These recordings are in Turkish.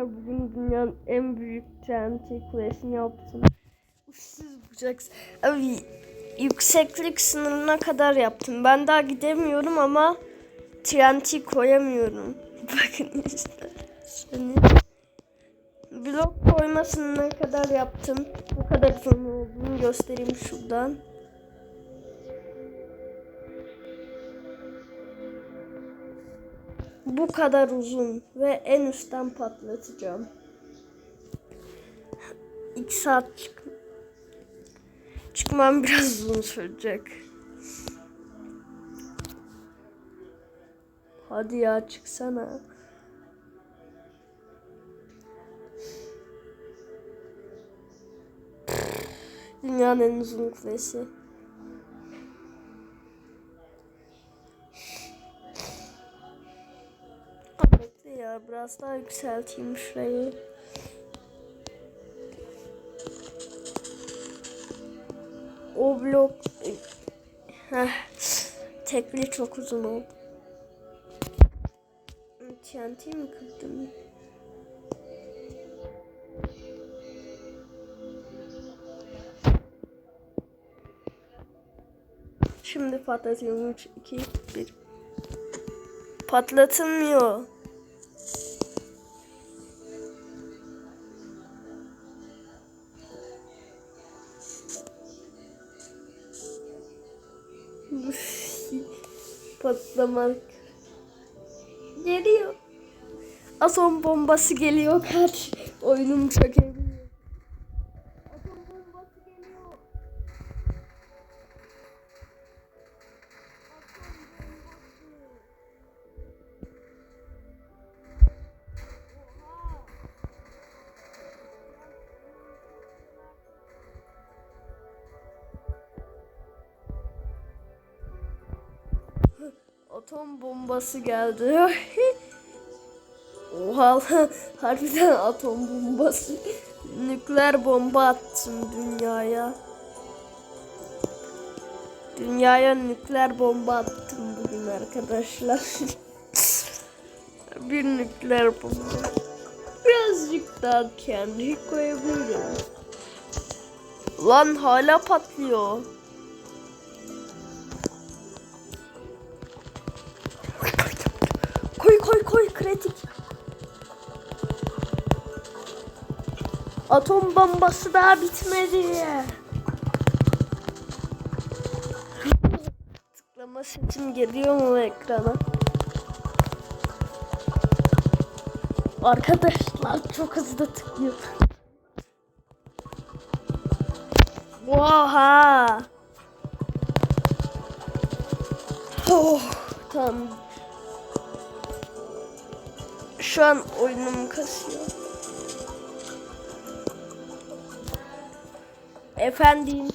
Bugün dünyanın en büyük TNT kulesini yaptım. Uçsuz bucaksız. Abi yükseklik sınırına kadar yaptım. Ben daha gidemiyorum ama TNT koyamıyorum. Bakın işte. Seni. Blok koyma sınırına kadar yaptım. Bu kadar uzun olduğunu göstereyim şuradan. Bu kadar uzun ve en üstten patlatacağım. 2 saat çık çıkmam biraz uzun sürecek. Hadi ya çıksana. Dünyanın en uzun kulesi. Ya biraz daha yükselteyim şurayı. O blok tekli çok uzun oldu. TNT mi kırdım? Şimdi patlatıyorum. 3, 2, 1. Patlatılmıyor. Patlamak. Geliyor. Atom bombası geliyor kaç. Oyunum çökebiliyor. Atom bombası geldi. Oha harbiden atom bombası. Nükleer bomba attım dünyaya. Dünyaya nükleer bomba attım bugün arkadaşlar. Bir nükleer bomba. Birazcık daha kendi koyabilirim. Lan hala patlıyor. Atom bombası daha bitmedi. Tıklama sesim geliyor mu ekrana? Arkadaşlar çok hızlı tıklıyor. Oha. Oh, tamam. Şu an oyunum kasıyor. Efendim.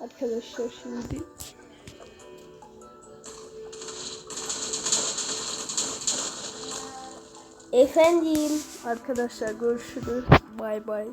Arkadaşlar şimdi. Efendim. Arkadaşlar görüşürüz. Bay bay.